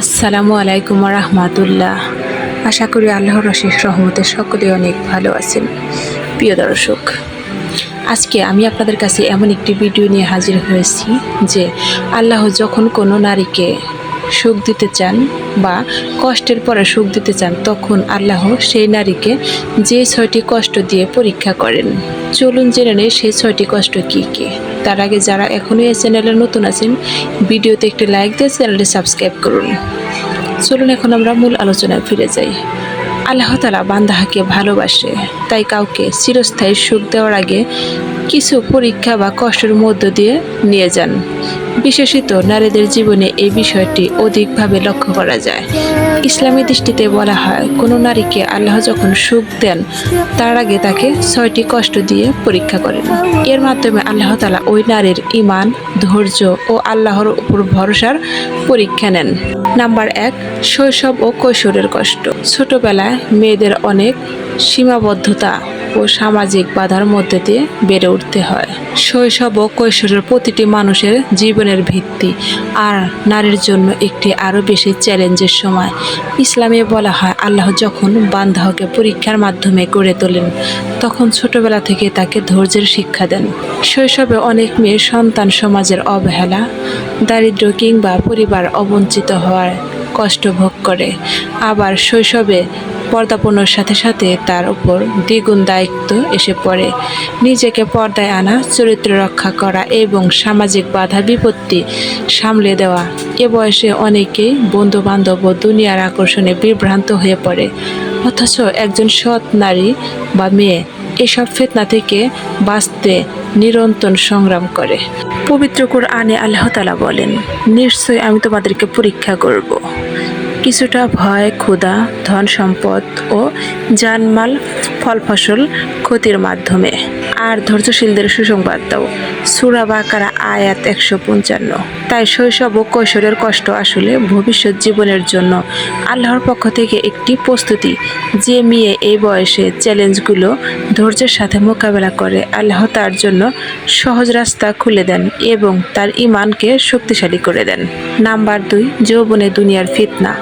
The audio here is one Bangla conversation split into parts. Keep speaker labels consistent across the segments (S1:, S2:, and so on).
S1: আসসালামু আলাইকুম রহমাতুল্লাহ। আশা করি আল্লাহর অশেষ রহমতে সকলে অনেক ভালো আছেন। প্রিয় দর্শক, আজকে আমি আপনাদের কাছে এমন একটি ভিডিও নিয়ে হাজির হয়েছি যে আল্লাহ যখন কোনো নারীকে সুখ দিতে চান বা কষ্টের পরে সুখ দিতে চান, তখন আল্লাহ সেই নারীকে যে ছয়টি কষ্ট দিয়ে পরীক্ষা করেন। চলুন জেনে নেই সেই ছয়টি কষ্ট কী কী। তার আগে যারা এখনই এই চ্যানেলে নতুন আছেন, ভিডিওতে একটি লাইক দিয়ে চ্যানেলটি সাবস্ক্রাইব করুন। চলুন এখন আমরা মূল আলোচনায় ফিরে যাই। আল্লাহ তালা বান্দাহাকে ভালোবাসে, তাই কাউকে চিরস্থায়ী সুখ দেওয়ার আগে কিছু পরীক্ষা বা কষ্টের মধ্য দিয়ে নিয়ে যান। বিশেষিত নারীদের জীবনে এই বিষয়টি অধিকভাবে লক্ষ্য করা যায়। ইসলামী দৃষ্টিতে বলা হয়, কোনো নারীকে আল্লাহ যখন সুখ দেন, তার আগে তাকে ছয়টি কষ্ট দিয়ে পরীক্ষা করেন। এর মাধ্যমে আল্লাহ তালা ওই নারীর ইমান ধৈর্য ও আল্লাহর উপর ভরসার পরীক্ষা নেন। নাম্বার এক, শৈশব ও কৈশোরের কষ্ট। ছোটবেলায় মেয়েদের অনেক সীমাবদ্ধতা ও সামাজিক বাধার মধ্যে দিয়ে বেড়ে উঠতে হয়। শৈশব ও কৈশোরের প্রতিটি মানুষের জীবনের ভিত্তি আর নারীর জন্য একটি আরও বেশি চ্যালেঞ্জের সময়। ইসলামে বলা হয়, আল্লাহ যখন বান্ধাহকে পরীক্ষার মাধ্যমে গড়ে তোলেন, তখন ছোটবেলা থেকে তাকে ধৈর্যের শিক্ষা দেন। শৈশবে অনেক মেয়ে সন্তান সমাজের অবহেলা, দারিদ্র্য কিংবা পরিবার অবঞ্চিত হওয়ার কষ্ট ভোগ করে। আবার শৈশবে পর্দাপণ্যর সাথে সাথে তার উপর দ্বিগুণ দায়িত্ব এসে পড়ে। নিজেকে পর্দায় আনা, চরিত্র রক্ষা করা এবং সামাজিক বাধা বিপত্তি সামলে দেওয়া। এ বয়সে অনেকেই বন্ধু বান্ধব ও দুনিয়ার আকর্ষণে বিভ্রান্ত হয়ে পড়ে। অথচ একজন সৎ নারী বা মেয়ে এসব ফেতনা থেকে বাঁচতে নিরন্তর সংগ্রাম করে। পবিত্র কোরআনে আল্লাহ তালা বলেন, নিশ্চয়ই আমি তোমাদেরকে পরীক্ষা করব। কিছুটা ভয়, ক্ষুধা, ধন সম্পদ ও জানমাল, ফল ফসল ক্ষতির মাধ্যমে। আর ধৈর্যশীলদের সুসংবাদ দাও। সুরা বাকারা আয়াত একশো পঞ্চান্ন। তাই শৈশব ও কৈশোরের কষ্ট আসলে ভবিষ্যৎ জীবনের জন্য আল্লাহর পক্ষ থেকে একটি প্রস্তুতি। যে মেয়ে এই বয়সে চ্যালেঞ্জগুলো ধৈর্যের সাথে মোকাবেলা করে, আল্লাহ তার জন্য সহজ রাস্তা খুলে দেন এবং তার ইমানকে শক্তিশালী করে দেন। নাম্বার দুই, যৌবনে দুনিয়ার ফিতনা।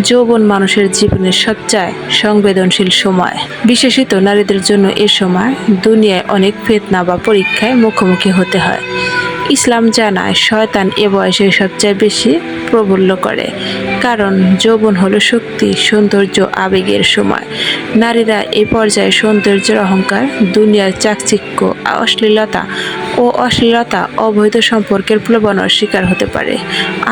S1: যৌবন মানুষের জীবনের সবচেয়ে সংবেদনশীল সময়। বিশেষিত নারীদের জন্য এ সময় দুনিয়ায় অনেক ফেতনা বা পরীক্ষায় মুখোমুখি হতে হয়। ইসলাম জানায়, শয়তান এ বয়সে সবচেয়ে বেশি প্রবল্য করে। কারণ যৌবন হলো শক্তি, সৌন্দর্য, আবেগের সময়। নারীরা এ পর্যায়ে সৌন্দর্যের অহংকার, দুনিয়ার চাকচিক্য, অশ্লীলতা ও অশ্লীলতা অবৈধ সম্পর্কের প্রলোভনের শিকার হতে পারে।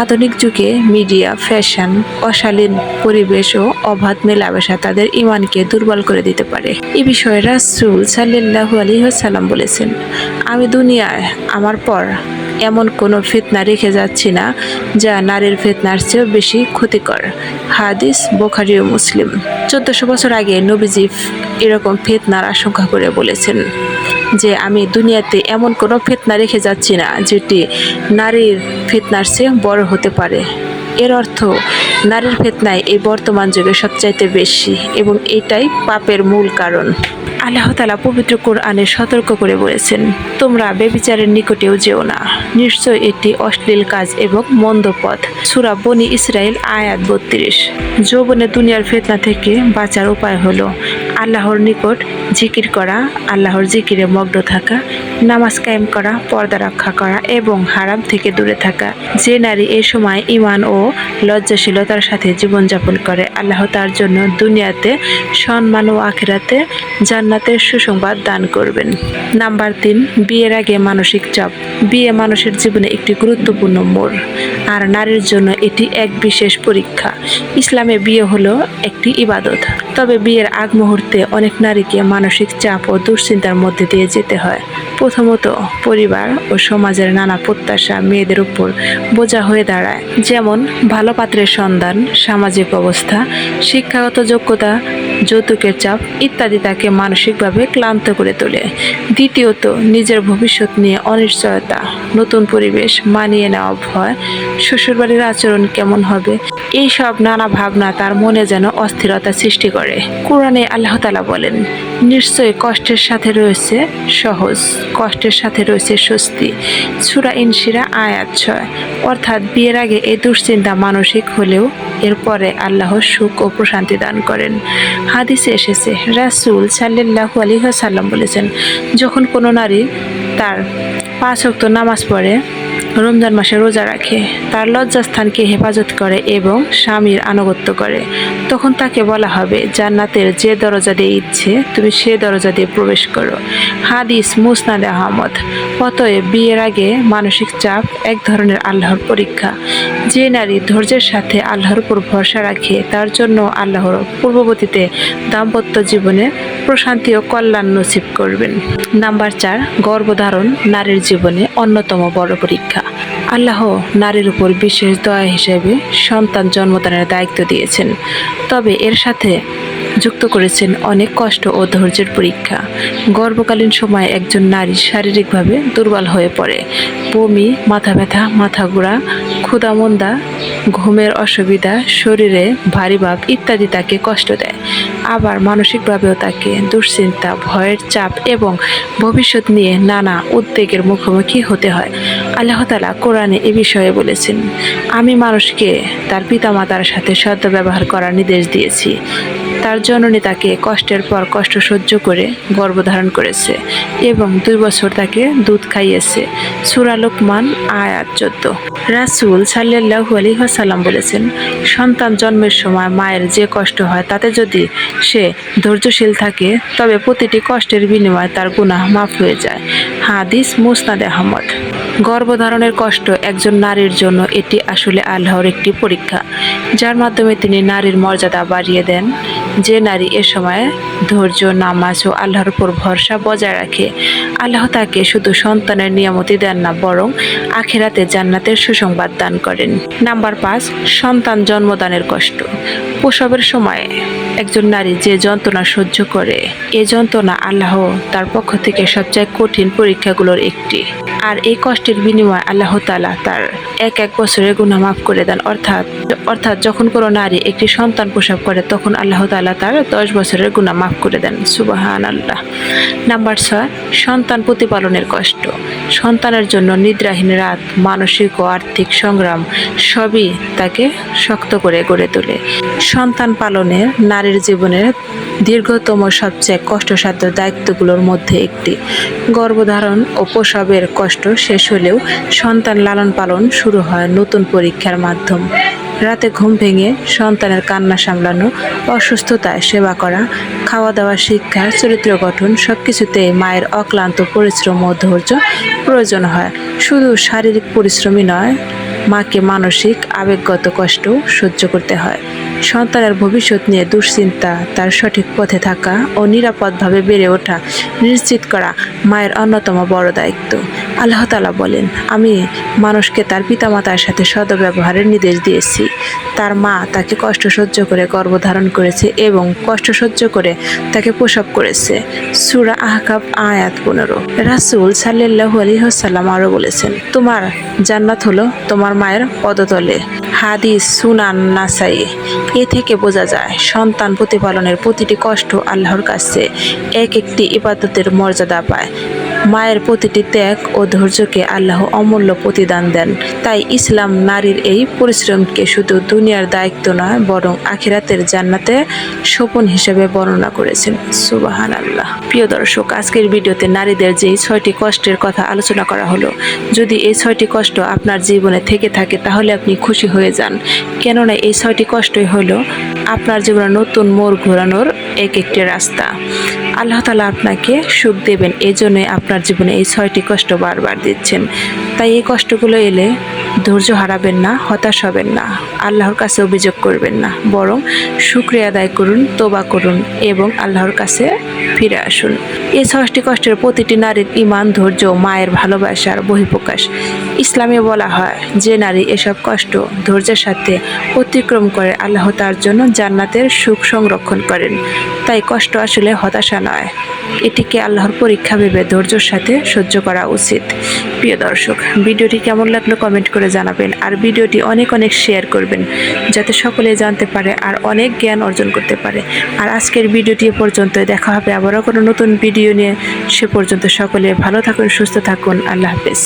S1: আধুনিক যুগে মিডিয়া, ফ্যাশন, অশালীন পরিবেশ ও অবাধ মেলামেশা তাদের ইমানকে দুর্বল করে দিতে পারে। এ বিষয়ে রাসুল সাল্লাহু আলী সাল্লাম বলেছেন, আমি দুনিয়ায় আমার পর এমন কোনো ফিতনা রেখে যাচ্ছি না, যা নারীর ফিতনার চেয়েও বেশি ক্ষতিকর। হাদিস বোখারি ও মুসলিম। চোদ্দশো বছর আগে নবীজি এরকম ফিতনার আশঙ্কা করে বলেছেন। যে আমি দুনিয়াতে এমন কোনো ফিতনা রেখে যাচ্ছি না যেটি নারীর ফিতনার চেয়ে বড় হতে পারে। এর অর্থ, নারীর ফেতনায় এই বর্তমান যুগে সবচাইতে বেশি এবং এটাই পাপের মূল কারণ। আল্লাহ তালা পবিত্র কোরআনে সতর্ক করে বলেছেন, তোমরা বেবিচারের নিকটেও যেও না। নিশ্চয় এটি অশ্লীল কাজ এবং মন্দ পথ। সুরা বনি ইসরায়েল আয়াত বত্রিশ। যৌবনে দুনিয়ার ফেতনা থেকে বাঁচার উপায় হলো আল্লাহর নিকট জিকির করা আল্লাহর জিকিরে মগ্ন থাকা নামাজ কায়েম করা, পর্দা রক্ষা করা এবং হারাম থেকে দূরে থাকা। যে নারী এ সময় ইমান ও লজ্জাশীলতার সাথে জীবনযাপন করে, আল্লাহ তার জন্য দুনিয়াতে সম্মান ও আখেরাতে জান্নাতের সুসংবাদ দান করবেন। নাম্বার তিন, বিয়ের আগে মানসিক চাপ। বিয়ে মানুষের জীবনে একটি গুরুত্বপূর্ণ মোড়। আর নারীর জন্য এটি এক বিশেষ পরীক্ষা। ইসলামে বিয়ে হলো একটি ইবাদত। তবে বিয়ের আগ মুহূর্তে অনেক নারীকে মানসিক চাপ ও দুশ্চিন্তার মধ্যে দিয়ে যেতে হয়। প্রথমত পরিবার ও সমাজের নানা প্রত্যাশা মেয়েদের উপর বোঝা হয়ে দাঁড়ায়। যেমন, ভালো পাত্রের সন্ধান সামাজিক অবস্থা, শিক্ষাগত যোগ্যতা যৌতুকের চাপ ইত্যাদি তাকে মানসিকভাবে ক্লান্ত করে তোলে। দ্বিতীয়ত, নিজের ভবিষ্যৎ নিয়ে অনিশ্চয়তা, নতুন পরিবেশ মানিয়ে নেওয়া ভয়, শ্বশুরবাড়ির আচরণ কেমন হবে এই সব নানা ভাবনা তার মনে যেন অস্থিরতা সৃষ্টি করে। কোরআনে আল্লাহ তালা বলেন, নিশ্চয়ই কষ্টের সাথে রয়েছে সহজ, কষ্টের সাথে রয়েছে স্বস্তি। সুরা ইনশিরা আয়াত ছয়। অর্থাৎ বিয়ের আগে এই দুশ্চিন্তা মানসিক হলেও এরপরে আল্লাহ সুখ ও প্রশান্তি দান করেন। হাদিসে এসেছে, রাসুল সাল্লাল্লাহু আলী সাল্লাম বলেছেন, যখন কোনো নারী তার পাঁচ অক্ত নামাজ পড়ে রমজান মাসে রোজা রাখে। তার লজ্জাস্থানকে হেফাজত করে এবং স্বামীর আনুগত্য করে। তখন তাকে বলা হবে, জান্নাতের যে দরজা দিয়ে ইচ্ছে, তুমি সে দরজা দিয়ে প্রবেশ করো। হাদিস মুসনাদ আহমদ। অতএব বিয়ের আগে মানসিক চাপ এক ধরনের আল্লাহর পরীক্ষা। যে নারী ধৈর্যের সাথে আল্লাহর উপর ভরসা রাখে, তার জন্য আল্লাহর পূর্ববর্তীতে দাম্পত্য জীবনে প্রশান্তি ও কল্যাণ নসিব করবেন। নাম্বার চার, গর্ভধারণ নারীর জীবনে অন্যতম বড় পরীক্ষা। আল্লাহ নারীর উপর বিশেষ দয়া হিসেবে সন্তান জন্মদানের দায়িত্ব দিয়েছেন। তবে এর সাথে যুক্ত করেছেন অনেক কষ্ট ও ধৈর্যের পরীক্ষা। গর্ভকালীন সময়ে একজন নারী শারীরিকভাবে দুর্বল হয়ে পড়ে। বমি, মাথা ব্যথা, মাথা ঘোরা, ক্ষুধামন্দা, ঘুমের অসুবিধা, শরীরে ভারী ভাব ইত্যাদি তাকে কষ্ট দেয়। আবার মানসিকভাবেও তাকে দুশ্চিন্তা, ভয়ের চাপ এবং ভবিষ্যৎ নিয়ে নানা উদ্বেগের মুখোমুখি হতে হয়। আল্লাহ তালা কোরআনে এ বিষয়ে বলেছেন, আমি মানুষকে তার পিতামাতার সাথে সদ্ব্যবহার করার নির্দেশ দিয়েছি। তার জননী তাকে কষ্টের পর কষ্ট সহ্য করে গর্ভধারণ করেছে এবং দুই বছর তাকে দুধ খাইয়েছে। সুরা লোকমান, আয়াত চোদ্দ। রাসুল সাল্লাহু আলী আলিহাসাল্লাম বলেছেন, সন্তান জন্মের সময় মায়ের যে কষ্ট হয় তাতে যদি সে ধৈর্যশীল থাকে, তবে প্রতিটি কষ্টের বিনিময়ে তার গুনাহ মাফ হয়ে যায়। হাদিস মুসনাদ আহমদ। গর্ভধারণের কষ্ট একজন নারীর জন্য এটি আসলে আল্লাহর একটি পরীক্ষা। যার মাধ্যমে তিনি নারীর মর্যাদা বাড়িয়ে দেন। যে নারী এ সময় ধৈর্য, নামাজ ও আল্লাহর উপর ভরসা বজায় রাখে, আল্লাহ তাকে শুধু সন্তানের নিয়ামতি দেন না, বরং আখেরাতে জান্নাতের সুসংবাদ দান করেন। নাম্বার পাঁচ, সন্তান জন্মদানের কষ্ট। প্রসবের সময় একজন নারী যে যন্ত্রণা সহ্য করে, এ যন্ত্রণা আল্লাহ তার পক্ষ থেকে সবচেয়ে কঠিন পরীক্ষাগুলোর একটি। আর এই কষ্টের বিনিময়ে আল্লাহ তালা তার এক এক বছরের গুণা মাফ করে দেন। অর্থাৎ অর্থাৎ যখন কোনো নারী একটি সন্তান প্রসব করে, তখন আল্লাহ তালা তার দশ বছরের গুণা মাফ করে দেন। সুবাহান আল্লাহ নাম্বার ছয়, সন্তান প্রতিপালনের কষ্ট। সন্তানের জন্য নিদ্রাহীন রাত, মানসিক ও আর্থিক সংগ্রাম সবই তাকে শক্ত করে গড়ে তোলে। সন্তান পালনের নারীর জীবনের দীর্ঘতম সবচেয়ে কষ্টসাধ্য দায়িত্বগুলোর মধ্যে একটি। গর্ভধারণ ও প্রসবের কষ্ট শেষ হলেও সন্তান লালন পালন শুরু হয় নতুন পরীক্ষার মাধ্যম। রাতে ঘুম ভেঙে সন্তানের কান্না সামলানো অসুস্থতায় সেবা করা খাওয়া দাওয়া শিক্ষা, চরিত্র গঠন সব কিছুতেই মায়ের অক্লান্ত পরিশ্রম ও ধৈর্য প্রয়োজন হয়। শুধু শারীরিক পরিশ্রমই নয়, মাকে মানসিক আবেগগত কষ্ট সহ্য করতে হয়। সন্তানের ভবিষ্যৎ নিয়ে দুশ্চিন্তা, তার সঠিক পথে থাকা ও নিরাপদভাবে বেড়ে ওঠা নিশ্চিত করা মায়ের অন্যতম বড় দায়িত্ব। আল্লাহ তালা বলেন, আমি মানুষকে তার পিতামাতার সাথে সদ্ব্যবহারের নির্দেশ দিয়েছি। তার মা তাকে কষ্ট সহ্য করে গর্ভধারণ করেছে এবং কষ্ট সহ্য করে তাকে প্রসব করেছে। সুরা আহকাব আয়াত পনেরো। রাসুল সাল্লাহু আলহিহাসাল্লাম আরও বলেছেন, তোমার জান্নাত হলো তোমার মায়ের পদতলে। হাদিস সুনান নাসাই। এ থেকে বোঝা যায়, সন্তান প্রতিপালনের প্রতিটি কষ্ট আল্লাহর কাছে। এক একটি ইবাদতের মর্যাদা পায়। মায়ের প্রতিটি ত্যাগ ও ধৈর্যকে আল্লাহ অমূল্য প্রতিদান দেন। তাই ইসলাম নারীর এই পরিশ্রমকে শুধু দুনিয়ার দায়িত্ব নয়, বরং আখিরাতের জান্নাতে সোপন হিসেবে বর্ণনা করেছেন। সুবাহান আল্লাহ প্রিয় দর্শক, আজকের ভিডিওতে নারীদের যেই ছয়টি কষ্টের কথা আলোচনা করা হলো, যদি এই ছয়টি কষ্ট আপনার জীবনে থেকে থাকে, তাহলে আপনি খুশি হয়ে যান। কেননা এই ছয়টি কষ্টই হলো আপনার জীবনে নতুন মোড় ঘোরানোর এক একটি রাস্তা। আল্লাহ তালা আপনাকে সুখ দেবেন। এই জন্যই আপনার জীবনে এই ছয়টি কষ্ট বারবার দিচ্ছেন। তাই এই কষ্টগুলো এলে ধৈর্য হারাবেন না, হতাশ হবেন না। আল্লাহর কাছে অভিযোগ করবেন না। বরং শুক্রিয়া আদায় করুন তোবা করুন এবং আল্লাহর কাছে ফিরে আসুন। এই ছয়টি কষ্টের প্রতিটি নারীর ইমান ধৈর্য, মায়ের ভালোবাসার বহিঃপ্রকাশ। ইসলামে বলা হয়, যে নারী এসব কষ্ট, ধৈর্যের সাথে অতিক্রম করে আল্লাহ তার জন্য জান্নাতের সুখ সংরক্ষণ করেন। তাই কষ্ট আসলে হতাশা নয়। এটিকে আল্লাহর পরীক্ষা ভেবে ধৈর্যের সাথে সহ্য করা উচিত। প্রিয় দর্শক, ভিডিওটি কেমন লাগল কমেন্ট করে জানাবেন আর ভিডিওটি অনেক অনেক শেয়ার করবেন, যাতে সকলে জানতে পারে আর অনেক জ্ঞান অর্জন করতে পারে। আর আজকের ভিডিওটি পর্যন্ত দেখা হবে আবারও কোনো নতুন ভিডিও নিয়ে। সে পর্যন্ত সকলে ভালো থাকুন, সুস্থ থাকুন, আল্লাহ হাফেজ।